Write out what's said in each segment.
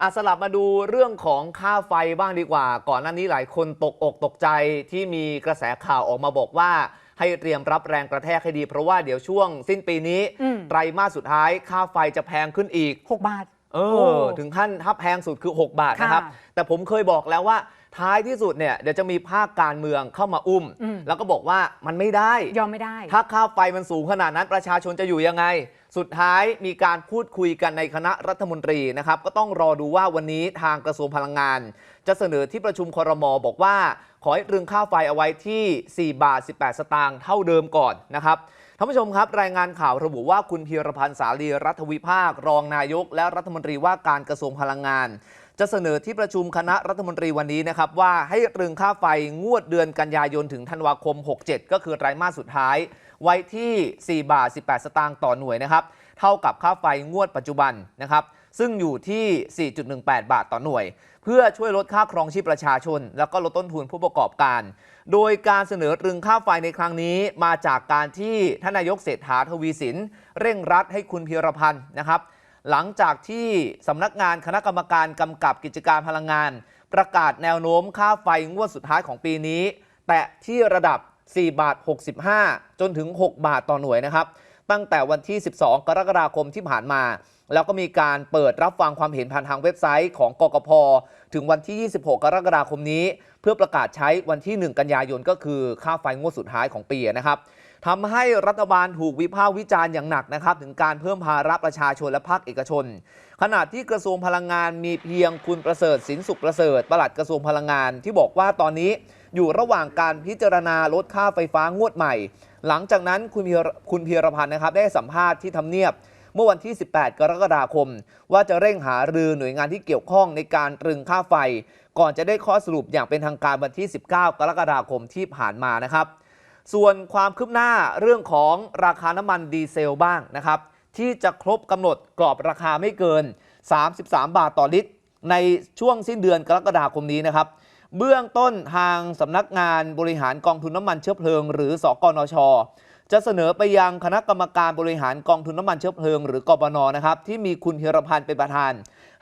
อะสลับมาดูเรื่องของค่าไฟบ้างดีกว่า ก่อนหน้านี้หลายคนตกอกตกใจที่มีกระแสข่าวออกมาบอกว่า ให้เตรียมรับแรงกระแทกให้ดี เพราะว่าเดี๋ยวช่วงสิ้นปีนี้อืมไตรมาสสุดท้ายค่าไฟจะแพงขึ้นอีก 6 บาท เอโอ้อถึงขั้นถ้าแพงสุดคือ 6 บาทนะครับค่ะแต่ผมเคยบอกแล้วว่าท้ายที่สุดเนี่ยเดี๋ยวจะมีภาคการเมืองเข้ามาอุ้มอืมแล้วก็บอกว่ามันไม่ได้ ยอมไม่ได้ ถ้าค่าไฟมันสูงขนาดนั้นประชาชนจะอยู่ยังไง สุดท้ายมีการพูดคุยกันในคณะรัฐมนตรีนะครับก็ต้องรอดูว่าวันนี้ทางกระทรวงพลังงาน จะเสนอที่ประชุมครมอบอกว่า ขอให้ตรึงค่าไฟเอาไว้ที่ 4 บาท 18 สตางค์เท่าเดิมก่อนนะครับท่านผู้ชมครับ รายงานข่าวระบุว่าคุณพีรพันธ์สาลีรัฐวิภาค รองนายก และรัฐมนตรีว่าการกระทรวงพลังงาน จะเสนอที่ประชุมคณะรัฐมนตรีวันนี้นะครับว่าให้ตรึงค่าไฟงวดเดือนกันยายนถึงธันวาคม 67 ก็คือไตรมาสสุดท้าย ไว้ที่ 4 บาท 18 สตางค์ต่อหน่วยนะครับ เท่ากับค่าไฟงวดปัจจุบันนะครับ ซึ่งอยู่ที่ 4.18 บาทต่อหน่วย เพื่อช่วยลดค่าครองชีพประชาชน แล้วก็ลดต้นทุนผู้ประกอบการ โดยการเสนอตรึงค่าไฟในครั้งนี้ มาจากการที่ท่านนายกเศรษฐาทวีสิน เร่งรัดให้คุณพีรพันธ์นะครับ หลังจากที่สำนักงานคณะกรรมการกำกับกิจการพลังงาน ประกาศแนวโน้มค่าไฟงวดสุดท้ายของปีนี้ แตะที่ระดับ 4 บาท 65 จนถึง 6 บาทต่อหน่วยนะครับ ตั้งแต่วันที่ 12 กรกฎาคมที่ผ่านมา แล้วก็มีการเปิดรับฟังความเห็นผ่านทางเว็บไซต์ของกกพ ถึงวันที่ 26 กรกฎาคมนี้ เพื่อประกาศใช้วันที่ 1 กันยายนก็คือค่าไฟงวดสุดท้ายของปีนะครับ ทำให้รัฐบาลถูกวิพากษ์วิจารณ์อย่างหนักนะครับ ถึงการเพิ่มภาระประชาชนและภาคเอกชน ขณะที่กระทรวงพลังงานมีเพียงคุณประเสริฐสินสุขประเสริฐปลัดกระทรวงพลังงาน ที่บอกว่าตอนนี้อยู่ระหว่างการพิจารณาลดค่าไฟฟ้างวดใหม่ หลังจากนั้นคุณพีคุณพีรพันธ์นะครับ ได้สัมภาษณ์ที่ทำเนียบเมื่อวันที่ 18 กรกฎาคม ว่าจะเร่งหารือหน่วยงานที่เกี่ยวข้องในการตรึงค่าไฟ ก่อนจะได้ข้อสรุปอย่างเป็นทางการวันที่ 19 กรกฎาคมที่ผ่านมานะครับ ส่วนความคืบหน้าเรื่องของราคาน้ำมันดีเซลบ้างนะครับ ที่จะครบกำหนดกรอบราคาไม่เกิน 33 บาทต่อลิตร ในช่วงสิ้นเดือนกรกฎาคมนี้นะครับ เบื้องต้นทางสำนักงานบริหารกองทุนน้ำมันเชื้อเพลิง หรือสกนช จะเสนอไปยังคณะกรรมการบริหารกองทุนน้ำมันเชื้อเพลิง หรือกบนนะครับที่มีคุณธีรพันธ์เป็นประธาน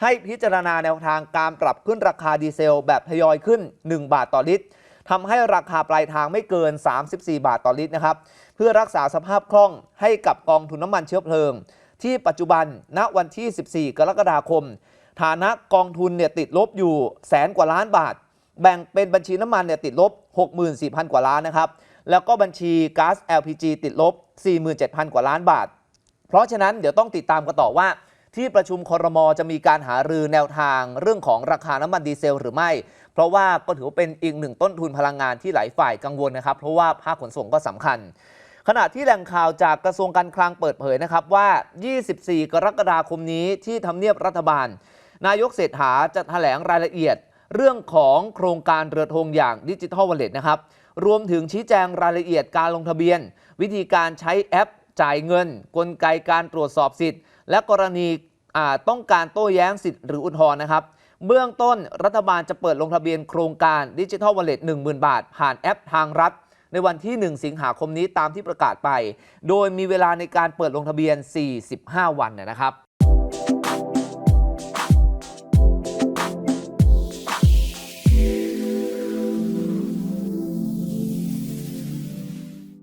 ให้พิจารณาแนวทางการปรับขึ้นราคาดีเซล แบบทยอยขึ้น 1 บาทต่อลิตร ทำให้ราคาปลายทางไม่เกิน 34 บาทต่อลิตรนะครับเพื่อรักษาสภาพคล่องให้กับกองทุนน้ำมันเชื้อเพลิง ที่ปัจจุบันณวันที่ 14 กรกฎาคม ฐานะกองทุนเนี่ยติดลบอยู่แสนกว่าล้านบาท แบ่งเป็นบัญชีน้ำมันเนี่ยติดลบ 64,000 กว่าล้านนะครับแล้วก็บัญชีก๊าซ LPG ติดลบ 47,000 กว่าล้านบาท เพราะฉะนั้นเดี๋ยวต้องติดตามกันต่อว่า ที่ประชุมคอรมอจะมีการหารือแนวทางเรื่องของราคาน้ำมันดีเซลหรือไม่ เพราะว่าก็ถือว่าเป็นอีกหนึ่งต้นทุนพลังงานที่หลายฝ่ายกังวลนะครับ เพราะว่าภาคขนส่งก็สำคัญ ขณะที่แหล่งข่าวจากกระทรวงการคลังเปิดเผยนะครับว่า 24 กรกฎาคมนี้ที่ทำเนียบรัฐบาล นายกเศรษฐาจะแถลงรายละเอียด เรื่องของโครงการเรือธงอย่างดิจิทัลวอลเล็ตนะครับรวมถึงชี้แจงรายละเอียดการลงทะเบียน วิธีการใช้แอปจ่ายเงิน กลไกการตรวจสอบสิทธิ์ และกรณีต้องการโต้แย้งสิทธิ์หรืออุทธรณ์นะครับ เบื้องต้นรัฐบาลจะเปิดลงทะเบียนโครงการดิจิทัลวอลเล็ต10,000บาท ผ่านแอปทางรัฐ ในวันที่ 1 สิงหาคมนี้ตามที่ประกาศไป โดยมีเวลาในการเปิดลงทะเบียน 45 วันนะครับ